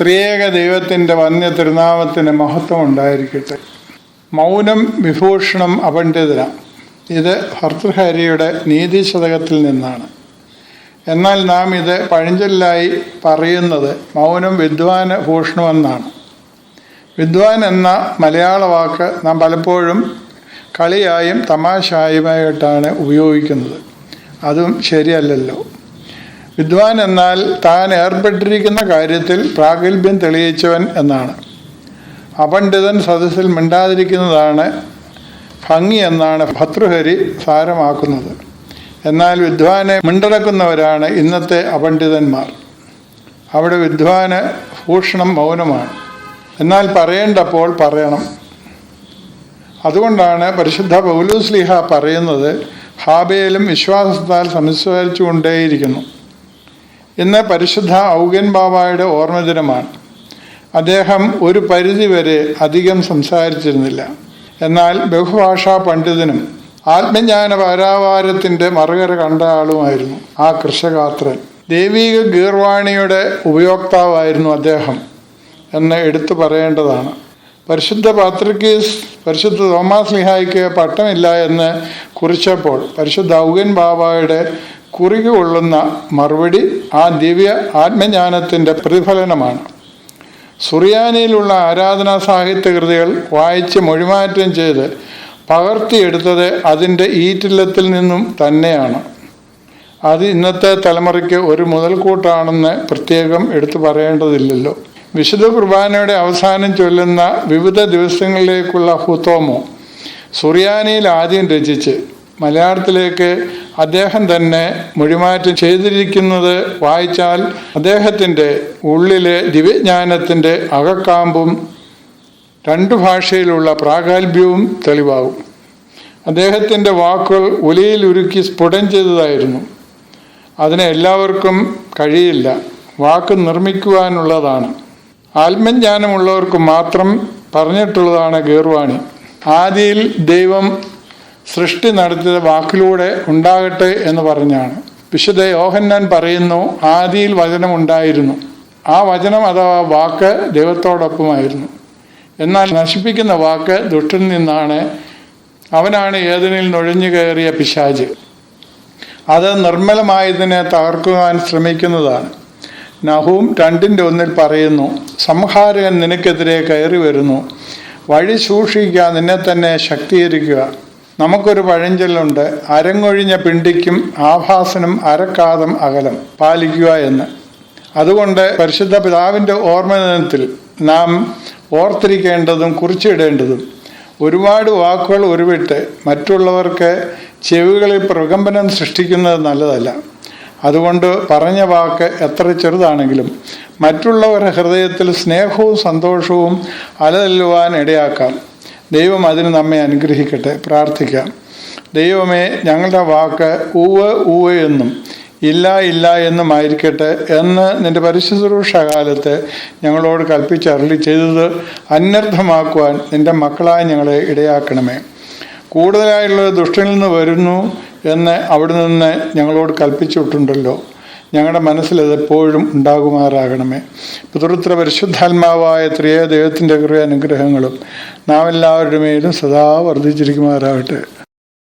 ത്രിയേക ദൈവത്തിന്റെ വന്യ തിരുനാമത്തിന് മഹത്വം ഉണ്ടായിരിക്കട്ടെ. മൗനം വിഭൂഷണം അപണ്ഡിതന. ഇത് ഭർതൃഹരിയുടെ നീതിശതകത്തിൽ നിന്നാണ്. എന്നാൽ നാം ഇത് പഴഞ്ചൊല്ലായി പറയുന്നത് മൗനം വിദ്വാന ഭൂഷണമെന്നാണ് വിദ്വാൻ എന്ന മലയാള വാക്ക് നാം പലപ്പോഴും കളിയായും തമാശായുമായിട്ടാണ് ഉപയോഗിക്കുന്നത്. അതും ശരിയല്ലല്ലോ. വിദ്വാൻ എന്നാൽ താൻ ഏർപ്പെട്ടിരിക്കുന്ന കാര്യത്തിൽ പ്രാഗൽഭ്യം തെളിയിച്ചവൻ എന്നാണ്. അപണ്ഡിതൻ സദസ്സിൽ മിണ്ടാതിരിക്കുന്നതാണ് ഭംഗി എന്നാണ് ഭർതൃഹരി സാരമാക്കുന്നത്. എന്നാൽ വിദ്വാനെ മിണ്ടടക്കുന്നവരാണ് ഇന്നത്തെ അപണ്ഡിതന്മാർ. അവിടെ വിദ്വാന് ഭൂഷണം മൗനമാണ്. എന്നാൽ പറയേണ്ടപ്പോൾ പറയണം. അതുകൊണ്ടാണ് പരിശുദ്ധ പൗലൂസ്ലിഹ പറയുന്നത് ഹാബയിലും വിശ്വാസത്താൽ സംസ്കരിച്ചു കൊണ്ടേയിരിക്കുന്നു ഇന്ന് പരിശുദ്ധ ഔഗൻ ബാബായുടെ ഓർമ്മദിനമാണ് അദ്ദേഹം ഒരു പരിധിവരെ അധികം സംസാരിച്ചിരുന്നില്ല. എന്നാൽ ബഹുഭാഷാ പണ്ഡിതനും ആത്മജ്ഞാന പാരാവാരത്തിന്റെ മറുകര കണ്ട ആളുമായിരുന്നു ആ കൃഷകാത്രൻ ദൈവീക ഗീർവാണിയുടെ ഉപയോക്താവായിരുന്നു അദ്ദേഹം എന്ന് എടുത്തു പറയേണ്ടതാണ്. പരിശുദ്ധ പാത്രിക്കീസ് പരിശുദ്ധ തോമാസ് ലിഹായിക്ക് പട്ടമില്ല എന്ന് കുറിച്ചപ്പോൾ പരിശുദ്ധ ഔഗൻ ബാബായുടെ കുറികു കൊള്ളുന്ന മറുപടി ആ ദിവ്യ ആത്മജ്ഞാനത്തിന്റെ പ്രതിഫലനമാണ്. സുറിയാനിയിലുള്ള ആരാധനാ സാഹിത്യ കൃതികൾ വായിച്ച് മൊഴിമാറ്റം ചെയ്ത് പകർത്തിയെടുത്തത് അതിന്റെ ഈറ്റില്ലത്തിൽ നിന്നും തന്നെയാണ്. അത് ഇന്നത്തെ തലമുറയ്ക്ക് ഒരു മുതൽക്കൂട്ടാണെന്ന് പ്രത്യേകം എടുത്തു പറയേണ്ടതില്ലല്ലോ. വിശുദ്ധ കുർബാനയുടെ അവസാനം ചൊല്ലുന്ന വിവിധ ദിവസങ്ങളിലേക്കുള്ള ഹുത്തോമോ സുറിയാനിയിൽ ആദ്യം രചിച്ച് മലയാളത്തിലേക്ക് അദ്ദേഹം തന്നെ മൊഴിമാറ്റം ചെയ്തിരിക്കുന്നത് വായിച്ചാൽ അദ്ദേഹത്തിന്റെ ഉള്ളിലെ ദിവ്യജ്ഞാനത്തിന്റെ അകക്കാമ്പും രണ്ടു ഭാഷയിലുള്ള പ്രാഗൽഭ്യവും തെളിവാകും. അദ്ദേഹത്തിന്റെ വാക്കുകൾ ഒലിയിൽ ഉരുക്കി സ്ഫുടം ചെയ്തതായിരുന്നു. അതിനെ എല്ലാവർക്കും കഴിയില്ല. വാക്ക് നിർമ്മിക്കുവാനുള്ളതാണ്. ആത്മജ്ഞാനമുള്ളവർക്ക് മാത്രം പറഞ്ഞിട്ടുള്ളതാണ് ഗീർവാണി. ആദിയിൽ ദൈവം സൃഷ്ടി നടത്തിയത് വാക്കിലൂടെ ഉണ്ടാകട്ടെ എന്ന് പറഞ്ഞാണ്. വിശുദ്ധ യോഹന്നാൻ പറയുന്നു ആദിയിൽ വചനം ഉണ്ടായിരുന്നു ആ വചനം അഥവാ വാക്ക് ദൈവത്തോടൊപ്പമായിരുന്നു. എന്നാൽ നശിപ്പിക്കുന്ന വാക്ക് ദുഷ്ടിൽ നിന്നാണ്. അവനാണ് ഏതിനിൽ നുഴഞ്ഞു കയറിയ പിശാജ് അത് നിർമ്മലമായതിനെ തകർക്കുവാൻ ശ്രമിക്കുന്നതാണ്. നഹൂം രണ്ടിന്റെ ഒന്നിൽ പറയുന്നു സംഹാരകൻ നിനക്കെതിരെ കയറി വരുന്നു വഴി സൂക്ഷിക്കുക നിന്നെ തന്നെ ശക്തീകരിക്കുക. നമുക്കൊരു പഴഞ്ചൊല്ലുണ്ട് അരങ്ങൊഴിഞ്ഞ പിണ്ടിക്കും ആഭാസനും അരക്കാതം അകലം പാലിക്കുക എന്ന്. അതുകൊണ്ട് പരിശുദ്ധ പിതാവിന്റെ ഓർമ്മദിനത്തിൽ നാം ഓർത്തിരിക്കേണ്ടതും കുറിച്ചിടേണ്ടതും ഒരുപാട് വാക്കുകൾ ഉരുവിട്ട് മറ്റുള്ളവർക്ക് ചെവികളിൽ പ്രകമ്പനം സൃഷ്ടിക്കുന്നത് നല്ലതല്ല. അതുകൊണ്ട് പറഞ്ഞ വാക്ക് എത്ര ചെറുതാണെങ്കിലും മറ്റുള്ളവരുടെ ഹൃദയത്തിൽ സ്നേഹവും സന്തോഷവും അലതല്ലുവാൻ ഇടയാക്കാം. ദൈവം അതിന് നമ്മെ അനുഗ്രഹിക്കട്ടെ. പ്രാർത്ഥിക്കാം. ദൈവമേ ഞങ്ങളുടെ വാക്ക് ഊവ് ഊവ് എന്നും ഇല്ല ഇല്ല എന്നും ആയിരിക്കട്ടെ എന്ന് നിന്റെ പരിശുശ്രൂഷ കാലത്ത് ഞങ്ങളോട് കൽപ്പിച്ചരളി ചെയ്തത് അന്യർത്ഥമാക്കുവാൻ നിന്റെ മക്കളായി ഞങ്ങളെ ഇടയാക്കണമേ. കൂടുതലായുള്ളത് ദുഷ്ടനിൽ നിന്ന് വരുന്നു എന്ന് അവിടെ നിന്ന് ഞങ്ങളോട് കൽപ്പിച്ചിട്ടുണ്ടല്ലോ. ഞങ്ങളുടെ മനസ്സിൽ എപ്പോഴും ഉണ്ടാകുമാറാകണമേ. പിതൃത്ര പരിശുദ്ധാത്മാവായ ത്രിയ ദൈവത്തിന്റെ കൃപ അനുഗ്രഹങ്ങളും നാം എല്ലാവരുടെ മേലും സദാ വർദ്ധിച്ചിരിക്കുമാറാകട്ടെ.